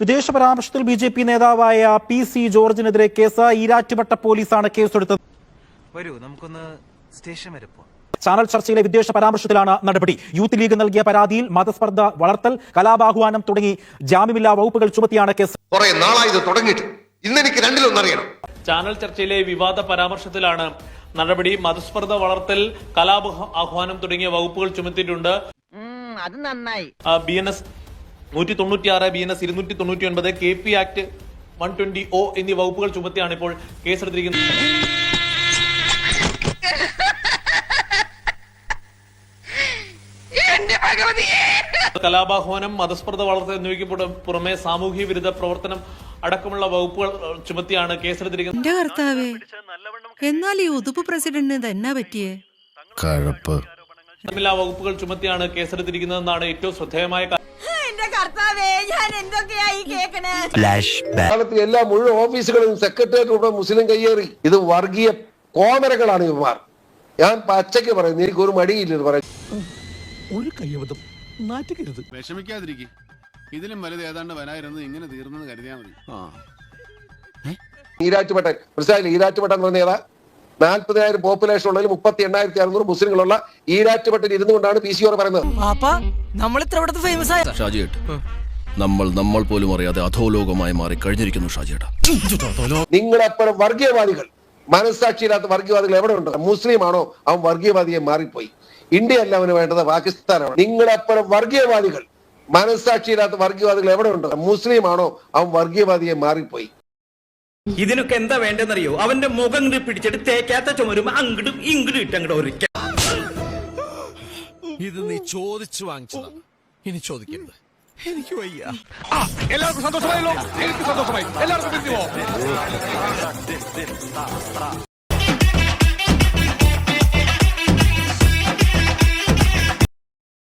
വിദേശ പരാമർശത്തിൽ B J P നേതാവായ പി സി ജോർജിനെതിരെ കേസ് ഈരാറ്റുപട്ട പോലീസാണ് കേസെടുത്തത്. വരൂ നമുക്കൊന്ന് സ്റ്റേഷൻ വരെ പോവാം. ചാനൽ ചർച്ചയിലെ വിദേശ പരാമർശത്തിലാണ് നടപടി. യൂത്ത് ലീഗ് നൽകിയ പരാതിയിൽ മതസ്പർദ്ധ വളർത്തൽ കലാപാഹ്വാനം തുടങ്ങി ജാമ്യമില്ലാ വകുപ്പുകൾ ചുമത്തിയാണ് കേസ്. കുറെ നാളായി ഇത് തുടങ്ങിയിട്ട്. ഇന്നെനിക്ക് രണ്ടിലൊന്നറിയണം ചാനൽ ചർച്ചയിലെ വിവാദ പരാമർശത്തിലാണ് നടപടി. മതസ്പർദ്ധ വളർത്തൽ കലാപ ആഹ്വാനം തുടങ്ങിയ വകുപ്പുകൾ ചുമത്തിയിട്ടുണ്ട്. അത് നന്നായി. ബി എൻ എസ് നൂറ്റി തൊണ്ണൂറ്റി ആറ് ബി എൻ എസ് ഇരുന്നൂറ്റി തൊണ്ണൂറ്റി ഒൻപത് K P act one twenty O എന്നീ വകുപ്പുകൾ ചുമത്തിയാണ് ഇപ്പോൾ കേസെടുത്തിരിക്കുന്നത്. കലാപാഹ്വാനം മതസ്പർദ്ധ വളർത്തൽ എന്നിവയ്ക്ക് പുറ- പുറമെ സാമൂഹ്യ വിരുദ്ധ പ്രവർത്തനം അടക്കമുള്ള വകുപ്പുകൾ ചുമത്തിയാണ് കേസെടുത്തിരിക്കുന്നത്. എന്റെ കർത്താവേ എന്നാൽ ഈ ഉതുപ്പ് പ്രസിഡന്റിന് തന്നെ പറ്റിയേ? കഴപ്പ്. എല്ലാ വകുപ്പുകൾ ചുമത്തിയാണ് കേസെടുത്തിരിക്കുന്നതെന്നാണ് ഏറ്റവും ശ്രദ്ധേയമായ ഞാൻ എന്തൊക്കെയായി കേക്കണേ? എല്ലാ മുഴുവൻ ഓഫീസുകളും സെക്രട്ടേറിയറ്റ് മുസ്ലിം കയ്യേറി. ഇത് വർഗീയ കോമരകളാണ് ഇവന്മാർ. ഞാൻ പച്ചയ്ക്ക് പറയുന്നു എനിക്ക് ഒരു മടിയില്ല ഇത് പറയാൻ. വിഷമിക്കാതിരിക്കും. ഇതിലും വലുത് ഏതാണ്ട് വരായിരുന്നത് ഇങ്ങനെ തീർന്നത് കരുതിയാ മതി. ഈരാറ്റുപേട്ടൻ മനസ്സിലായില്ലേ? ഈരാറ്റുപേട്ടൻ എന്ന് പറഞ്ഞ ഏതാ? നാൽപ്പതിനായിരം പോപ്പുലേഷൻ ഉള്ളതിൽ മുപ്പത്തി എണ്ണായിരത്തി അറുന്നൂറ് മുസ്ലിങ്ങളുള്ള ഈരാറ്റുപേട്ടൻ ഇരുന്നുകൊണ്ടാണ് പി സി ഓർ പറയുന്നത്. പാപ്പാ നമ്മൾ ഇത്ര ഫേമസ് ആയ നമ്മൾ നമ്മൾ പോലും അറിയാതെ അധോലോകമായി മാറി കഴിഞ്ഞിരിക്കുന്നു ഷാജിയേട്ടാ. നിങ്ങളെപ്പോഴും വർഗീയവാദികൾ. മനസ്സാക്ഷിയില്ലാത്ത വർഗീയവാദികൾ എവിടെ ഉണ്ട്? മുസ്ലിം ആണോ അവൻ വർഗീയവാദിയെ മാറിപ്പോയി. ഇന്ത്യ അല്ല അവന് വേണ്ടത് പാകിസ്ഥാനാണ്. നിങ്ങളെപ്പോഴും വർഗീയവാദികൾ. മനസ്സാക്ഷിയില്ലാത്ത വർഗീയവാദികൾ എവിടെ ഉണ്ട്? മുസ്ലിം ആണോ അവൻ വർഗീയവാദിയെ മാറിപ്പോയി. ഇതിനൊക്കെ എന്താ വേണ്ടെന്നറിയോ അവന്റെ മുഖം പിടിച്ചിട്ട് തേക്കാത്ത ചുമരും അങ്ങടും ഇങ്ങടും ഇട്ട് ഇട്ടങ്ങോട്ട് ഒരിക്കൽ ഇത് നീ ചോദിച്ചു വാങ്ങിച്ചതാ. ഇനി ചോദിക്കരുത്. എനിക്ക് വയ്യ എല്ലാവർക്കും സന്തോഷമായല്ലോ എനിക്ക് സന്തോഷമായി എല്ലാവർക്കും